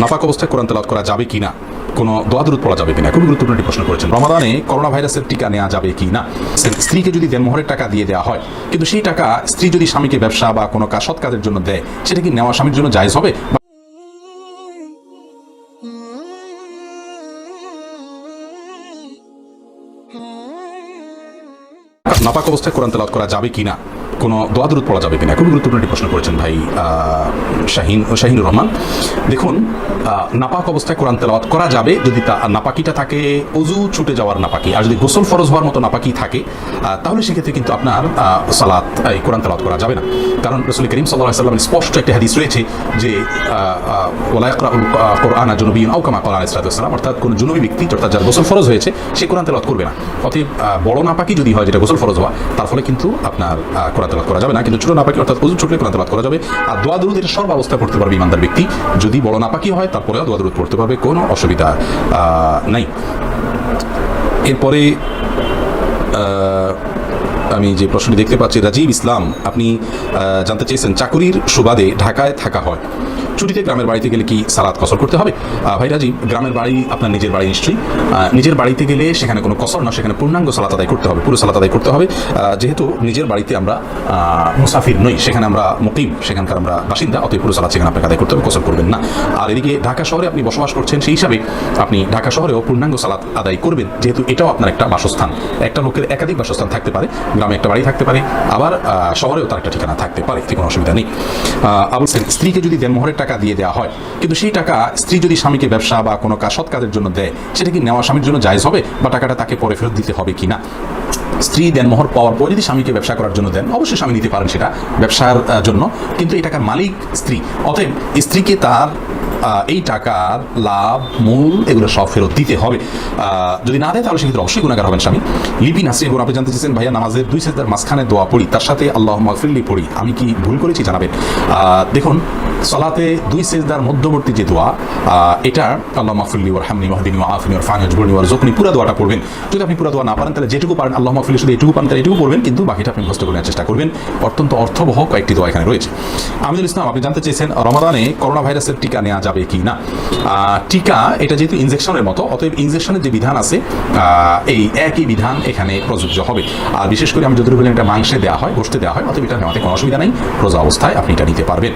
নাপাক অবস্থায় কোরআন তেলাওয়াত করা যাবে কিনা? কোনো দোয়া দূরত পড়া যাবে কিনা? খুবই গুরুত্বপূর্ণ একটি প্রশ্ন করেছেন। রমাদানে করোনা ভাইরাসের টিকা নেওয়া যাবে কি না স্ত্রীকে যদি দেনমোহরের টাকা দিয়ে দেওয়া হয়, কিন্তু সেই টাকা স্ত্রী যদি স্বামীকে ব্যবসা বা কোনো কাজ সৎ কাজের জন্য দেয়, সেটা কি নেওয়া স্বামীর জন্য জায়জ হবে? নাপাক অবস্থায় কোরআন তেলাওয়াত করা যাবে কিনা? কোনো দোয়া দূরত পড়া যাবে কিনা? খুবই গুরুত্বপূর্ণ একটি প্রশ্ন করেছেন ভাই শাহিন, শাহিনুর রহমান। দেখুন নাপাক অবস্থায় কোরআন তেলাওয়াত করা যাবে যদি তা নাপাকিটা থাকে, অজু ছুটে যাওয়ার নাপাকি। আর যদি গোসল ফরজ হওয়ার মতো নাপাকি থাকে তাহলে সেক্ষেত্রে কিন্তু আপনার সালাত, এই কোরআন তেলাওয়াত করা যাবে না। কারণ রসুল করিম সাল্লাহ সাল্লামের স্পষ্ট একটি হাদিস রয়েছে যে ওলায়করাউল কোরআন জনবী আউকামা কলা ইসলাতাম অর্থাৎ কোনো জনবী ব্যক্তি, অর্থাৎ যার গোসল ফরজ হয়েছে, সে কোরআন তেলাওয়াত করবে না। অতএব বড় নাপাকি যদি হয়, যেটা গোসল ফরজ হওয়া, তার ফলে কিন্তু আপনার কোরআন তেলাওয়াত করা যাবে না, কিন্তু ছোট নাপাকি অর্থাৎ অজু ছোটলে কোরআন করা যাবে। আর দোয়া সব এটা অবস্থায় পড়তে পারবে ইমানদার ব্যক্তি। যদি বড় নাপাকি হয়, তারপরেও দোয়া দুরুদ পড়তে পারবে, কোনো অসুবিধা নাই। এরপরে আমি যে প্রশ্নটি দেখতে পাচ্ছি, রাজীব ইসলাম, আপনি জানতে চেয়েছেন, চাকুরির সুবাদে ঢাকায় থাকা হয়। ছুটিতে গ্রামের বাড়িতে গেলে কি সালাদ কসর করতে হবে? ভাই রাজীব গ্রামের বাড়ি আপনার নিজের বাড়ি নিশ্চয়ই। নিজের বাড়িতে গেলে সেখানে কোনো কসর না সেখানে পূর্ণাঙ্গ সালাত আদায় করতে হবে পুরো সালাত আদায় করতে হবে। যেহেতু নিজের বাড়িতে আমরা মুসাফির নই সেখানে আমরা মুকিম সেখানকার আমরা বাসিন্দা অতএব পুরো সালাত সেখানে আপনাকে আদায় করতে হবে কসর করবেন না। আর এদিকে ঢাকা শহরে আপনি বসবাস করছেন সেই হিসাবে আপনি ঢাকা শহরেও পূর্ণাঙ্গ সালাত আদায় করবেন যেহেতু এটাও আপনার একটা বাসস্থান। একটা লোকের একাধিক বাসস্থান থাকতে পারে গ্রামে একটা বাড়ি থাকতে পারে আবার শহরেও তার একটা ঠিকানা থাকতে পারে কোনো অসুবিধা নেই। আহ, আবু হোসেন, স্ত্রীকে যদি দেনমোহরের টাকা দিয়ে দেওয়া হয়। কিন্তু সেই টাকা স্ত্রী যদি স্বামীকে ব্যবসা বা কোনো কাজ সৎ কাজের জন্য দেয়, সেটা কি নেওয়া স্বামীর জন্য জায়জ হবে বা টাকাটা তাকে পরে ফেরত দিতে হবে কি না? স্ত্রী দেনমোহর পাওয়ার পর যদি স্বামীকে ব্যবসা করার জন্য দেন, অবশ্যই স্বামী নিতে পারেন সেটা ব্যবসার জন্য। কিন্তু এই টাকার মালিক স্ত্রী। অতএব স্ত্রীকে তার এই টাকার লাভ, মূল, এগুলো সব ফেরত দিতে হবে। যদি না দেয়, তাহলে সেক্ষেত্রে অবশ্যই গুণাগার হবেন, স্বামী। লিপি নাসরি এবং আপনি জানতে চেয়েছেন, ভাইয়া, নামাজের দুই সেজদার মাঝখানে দোয়া পড়ি, তার সাথে আল্লাহ মাগফিরলি পড়ি। আমি কি ভুল করেছি, জানাবেন? দেখুন, সলাতে দুই সেজদার মধ্যবর্তী যে দোয়া এটা আল্লাহ মাগফিরলি ওর হামনি মাহদিনী ওয়া আফিনি ওর ফানি জবরনি ওর জকনি পুরো দোয়াটা পড়বেন। যদি আপনি পুরো দোয়া না পারেন, তাহলে যেটুকু পারেন আল্লাহ মাগফিরলি শুধু এটুকু পান, তাহলে এটুকু পড়বেন, কিন্তু বাকিটা আপনি মুখস্থ করে চেষ্টা করবেন। অত্যন্ত অর্থবহ কয়েকটি দোয়া এখানে রয়েছে। আমিদুল ইসলাম, আপনি জানতে চেয়েছেন, রমাদানে করোনা ভাইরাসের টিকা নেওয়া যাবে কি না। টিকা, এটা যেহেতু ইনজেকশনের মতো, অতএব ইনজেকশনের যে বিধান আছে এই একই বিধান এখানে প্রযোজ্য হবে। আর বিশেষ করে আমি যতটুকু বললাম এটা মাংসে দেওয়া হয় গোষ্ঠে দেওয়া হয়, অতএব এটা নেওয়াতে কোনো অসুবিধা নেই। রোজা অবস্থায় আপনি এটা নিতে পারবেন।